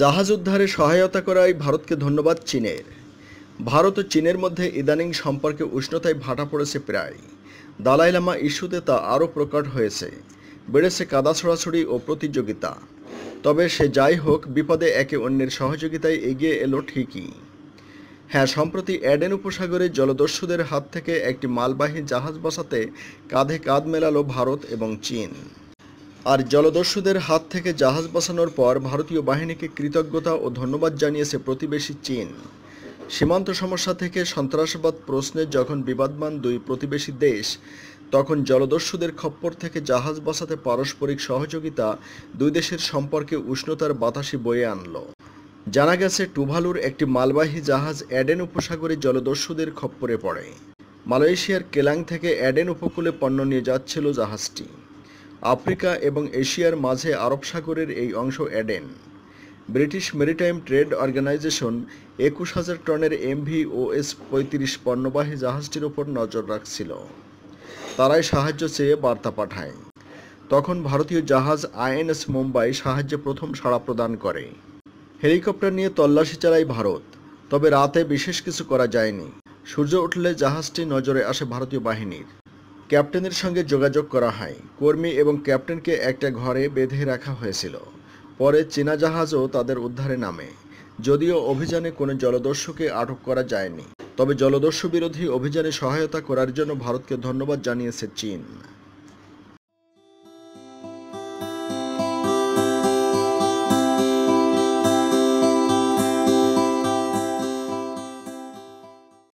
জাহাজ উদ্ধারে সহায়তা করায় ভারতকে ধন্যবাদ চীনের। ভারত ও চীনের মধ্যে ইদানিং সম্পর্কে উষ্ণতায় ভাটা পড়েছে প্রায়। দালাই লামা ইস্যুতে তা আরও প্রকট হয়েছে। বেড়েছে কাদা ছড়াছড়ি ও প্রতিযোগিতা। তবে সে যাই হোক, বিপদে একে অন্যের সহযোগিতায় এগিয়ে এলো ঠিকই। হ্যাঁ সম্প্রতি অ্যাডেন উপসাগরে জলদস্যুদের হাত থেকে একটি মালবাহী জাহাজ বসাতে কাঁধে কাঁধ মেলালো ভারত এবং চীন। আর জলদস্যুদের হাত থেকে জাহাজ বাঁচানোর পর ভারতীয় বাহিনীকে কৃতজ্ঞতা ও ধন্যবাদ জানিয়েছে প্রতিবেশী চীন। সীমান্ত সমস্যা থেকে সন্ত্রাসবাদ প্রশ্নে যখন বিবাদমান দুই প্রতিবেশী দেশ, তখন জলদস্যুদের খপ্পর থেকে জাহাজ বাঁচাতে পারস্পরিক সহযোগিতা দুই দেশের সম্পর্কে উষ্ণতার বাতাসি বয়ে আনল। জানা গেছে, টুভালুর একটি মালবাহী জাহাজ অ্যাডেন উপসাগরে জলদস্যুদের খপ্পরে পড়ে। মালয়েশিয়ার কেলাং থেকে অ্যাডেন উপকূলে পণ্য নিয়ে যাচ্ছিল জাহাজটি। আফ্রিকা এবং এশিয়ার মাঝে আরব সাগরের এই অংশ Aden British maritime trade organisation একুশ হাজার টনের এমভি ওএস পঁয়ত্রিশ পণ্যবাহী জাহাজটির ওপর নজর রাখছিল। তারাই সাহায্য চেয়ে বার্তা পাঠায়। তখন ভারতীয় জাহাজ আইএনএস মুম্বাই সাহায্যে প্রথম সাড়া প্রদান করে। হেলিকপ্টার নিয়ে তল্লাশি চালায় ভারত, তবে রাতে বিশেষ কিছু করা যায়নি। সূর্য উঠলে জাহাজটি নজরে আসে ভারতীয় বাহিনীর। ক্যাপ্টেনের সঙ্গে যোগাযোগ করা হয়। কর্মী এবং ক্যাপ্টেনকে একটা ঘরে বেঁধে রাখা হয়েছিল। পরে চীনা জাহাজও তাদের উদ্ধারে নামে। যদিও অভিযানে কোনো জলদস্যুকে আটক করা যায়নি। তবে জলদস্যু বিরোধী অভিযানে সহায়তা করার জন্য ভারতকে ধন্যবাদ জানিয়েছে চীন।